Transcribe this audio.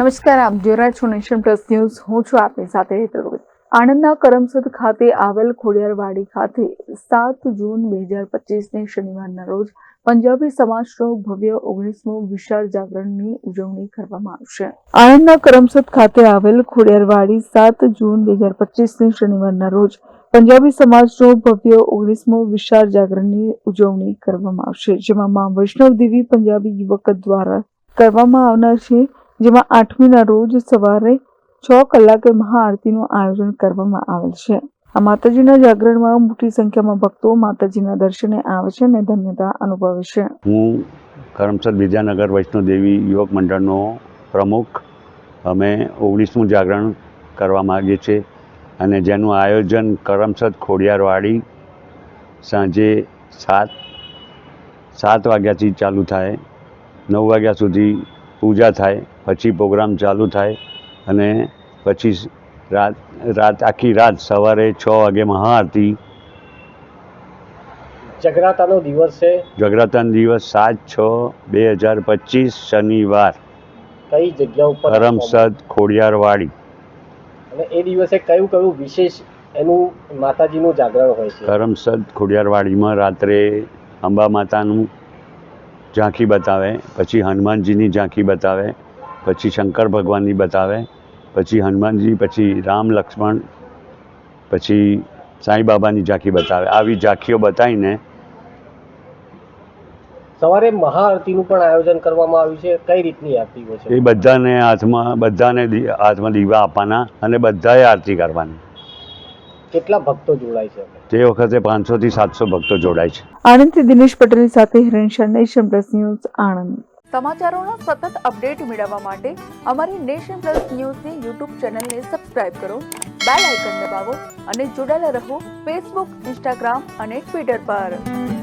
નમસ્કાર, આપ જોઈ રહ્યા છો નેશન પ્લસ ન્યૂઝ. હું છું આપની સાથે આણંદના કરમસદ ખાતે આવેલ ખોડિયારવાડી ખાતે સાત જૂન બે હજાર પચીસને શનિવારના રોજ પંજાબી સમાજનો ભવ્ય ઓગણીસમો વિશાળ જાગરણની ઉજવણી કરવામાં આવશે. આણંદના કરમસદ ખાતે આવેલ ખોડિયારવાડી સાત જૂન બે હજાર પચીસને શનિવારના રોજ પંજાબી સમાજનો ભવ્ય ઓગણીસમો વિશાળ જાગરણની ઉજવણી કરવામાં આવશે, જેમાં મા વૈષ્ણવ દેવી પંજાબી યુવક દ્વારા કરવામાં આવનાર છે જેમાં આઠમીના રોજ સવારે છ કલાકે મહાઆરતીનું આયોજન કરવામાં આવેલ છે. આ માતાજીના જાગરણમાં મોટી સંખ્યામાં ભક્તો માતાજીના દર્શને આવે છે અને ધન્યતા અનુભવે છે. હું કરમસદ વિદ્યાનગર વૈષ્ણોદેવી યુવક મંડળનો પ્રમુખ. અમે ઓગણીસમું જાગરણ કરવા માગીએ છીએ અને જેનું આયોજન કરમસદ ખોડિયારવાડી સાંજે સાત સાત વાગ્યાથી ચાલુ થાય. નવ વાગ્યા સુધી પૂજા થાય પછી પ્રોગ્રામ ચાલુ થાય અને પછી રાત રાત આખી રાત સવારે છ વાગે મહાઆરતી. જગરાતાનો દિવસ છે? જગરાતાનો દિવસ સાત છ બે હજાર પચીસ શનિવાર. કઈ જગ્યા ઉપર? કરમસદ ખોડિયારવાડી. અને એ દિવસે કયું કયું વિશેષ એનું માતાજીનું જાગરણ હોય છે? કરમસદ ખોડિયારવાડીમાં રાત્રે અંબા માતાનું ઝાંખી બતાવે પછી હનુમાનજીની ઝાંખી બતાવે પછી શંકર ભગવાનની બતાવે પછી હનુમાનજી પછી રામ લક્ષ્મણ પછી સાંઈ બાબાની ઝાંખી બતાવે. આવી ઝાંખીઓ બતાવીને સવારે મહાઆરતીનું પણ આયોજન કરવામાં આવ્યું છે. કઈ રીતની આરતી હોય એ બધાને હાથમાં બધાને હાથમાં દીવા આપવાના અને બધાએ આરતી કરવાની. કેટલા ભક્તો જોડાય છે તે વખતે પાંચસો થી સાતસો ભક્તો જોડાય છે. આણંદથી દિનેશ પટેલ સાથે Hiran nation plus news Anand. સમાચારોનો સતત અપડેટ મેળવવા માટે અમારી નેશન પ્લસ ન્યૂઝની યુટ્યુબ ચેનલને સબસ્ક્રાઇબ કરો બેલ આઇકન દબાવો અને જોડાયેલા રહો ફેસબુક ઇન્સ્ટાગ્રામ અને ટ્વિટર પર.